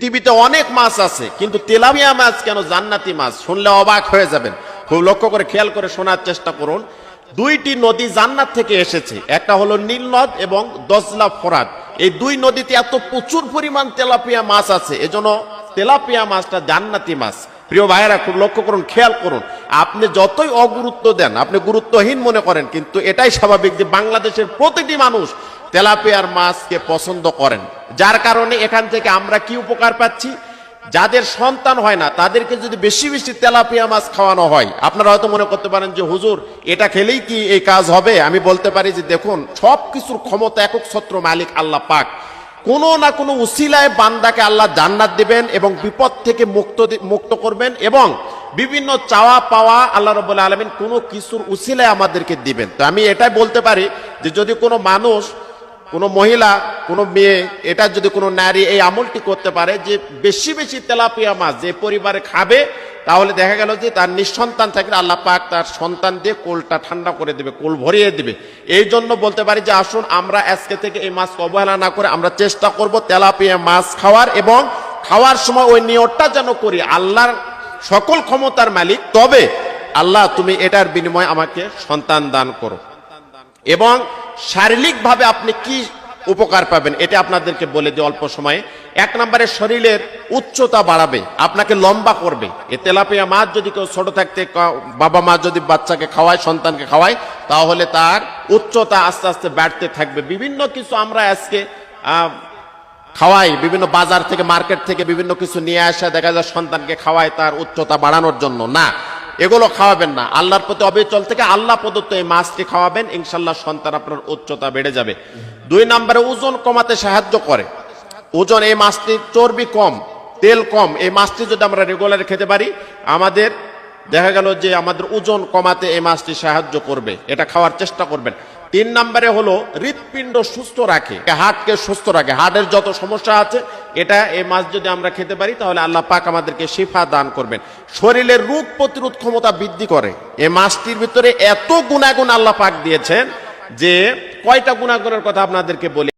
পৃথিবীতে অনেক মাছ আছে, কিন্তু তেলামিয়া মাছ কেন জান্নাতি মাছ? শুনলে অবাক হয়ে যাবেন। খুব লক্ষ্য করে খেয়াল করে শোনার চেষ্টা করুন। দুইটি নদী জান্নাত থেকে এসেছে, একটা হলো নীল নদ এবং দজলা ফোরাত। এই দুই নদীতে এত প্রচুর পরিমাণ তেলাপিয়া মাছ আছে, এজন্য তেলাপিয়া মাছটা জান্নাতি মাছ। প্রিয় ভাইয়েরা, খুব লক্ষ্য করুন, খেয়াল করুন। আপনি যতই অগুরুত্ব দেন, আপনি গুরুত্বহীন মনে করেন, কিন্তু এটাই স্বাভাবিক যে বাংলাদেশের প্রতিটি মানুষ তেলাপিয়ার মাছকে পছন্দ করেন। যার কারণে এখান থেকে আমরা কি উপকার পাচ্ছি? যাদের সন্তান হয় না, তাদেরকে যদি বেশি বেশি তেলাপিয়া মাছ খাওয়ানো হয়, আপনারা হয়তো মনে করতে পারেন যে, হুজুর, এটা খেলেই কি এই কাজ হবে? আমি বলতে পারি যে, দেখুন সব কিছুর ক্ষমতা একক ছত্র মালিক আল্লাহ পাক। কোনো না কোনো উসিলায় বান্দাকে আল্লাহ জান্নাত দিবেন এবং বিপদ থেকে মুক্ত মুক্ত করবেন এবং বিভিন্ন চাওয়া পাওয়া আল্লাহ রবুল্লা আলমিন কোনো কিছুর উসিলায় আমাদেরকে দিবেন। তো আমি এটাই বলতে পারি যে, যদি কোনো মানুষ কোনো মহিলা, কোনো মেয়ে, এটা যদি কোনো নারী এই আমলটি করতে পারে যে বেশি বেশি তেলাপিয়া মাছ যে পরিবারে খাবে, তাহলে দেখা গেল যে তার নিঃসন্তান থাকলে আল্লাহ পাক তার সন্তান দিয়ে কোলটা ঠান্ডা করে দেবে, কোল ভরিয়ে দেবে। এই জন্য বলতে পারি যে আসুন আমরা আজকে থেকে এই মাছকে অবহেলা না করে আমরা চেষ্টা করব তেলাপিয়া মাছ খাওয়ার এবং খাওয়ার সময় ওই নিয়তটা যেন করি, আল্লাহর সকল ক্ষমতার মালিক। তবে আল্লাহ তুমি এটার বিনিময়ে আমাকে সন্তান দান করো। এবং শারীরিকভাবে আপনি কি উপকার পাবেন, এটা আপনাদেরকে বলে দিই অল্প সময়ে। এক নম্বরে শরীরের উচ্চতা বাড়াবে, আপনাকে লম্বা করবে। এ তেলাপিয়া মাছ যদি কেউ ছোট থাকতে বাবা মা যদি বাচ্চাকে খাওয়ায়, সন্তানকে খাওয়ায়, তাহলে তার উচ্চতা আস্তে আস্তে বাড়তে থাকবে। বিভিন্ন কিছু আমরা আজকে খাওয়াই, বিভিন্ন বাজার থেকে, মার্কেট থেকে বিভিন্ন কিছু নিয়ে আসা, দেখা যায় সন্তানকে খাওয়ায় তার উচ্চতা বাড়ানোর জন্য। না এগুলো খাওয়াবেন না। আল্লাহর প্রতি অবিচল থেকে আল্লাহ প্রদত্ত এই মাছটি খাওয়াবেন, ইনশাল্লাহ সন্তান আপনার উচ্চতা বেড়ে যাবে। দুই নম্বরে ওজন কমাতে সাহায্য করে। ওজন, এই মাছটির চর্বি কম, তেল কম। এই মাছটি যদি আমরা রেগুলার খেতে পারি, আমাদের দেখা গেল যে আমাদের ওজন কমাতে এই মাছটি সাহায্য করবে, এটা খাওয়ার চেষ্টা করবেন। তিন নম্বরে হলো হৃৎপিণ্ড সুস্থ রাখে হার্টকে সুস্থ রাখে। হার্টের যত সমস্যা আছে, এটা এই মাছ যদি আমরা খেতে পারি, তাহলে আল্লাহ পাক আমাদেরকে শিফা দান করবেন। শরীরের রোগ প্রতিরোধ ক্ষমতা বৃদ্ধি করে। এই মাছটির ভিতরে এত গুণাগুণ আল্লাহ পাক দিয়েছেন যে কয়টা গুণাগুণের কথা আপনাদেরকে বলি।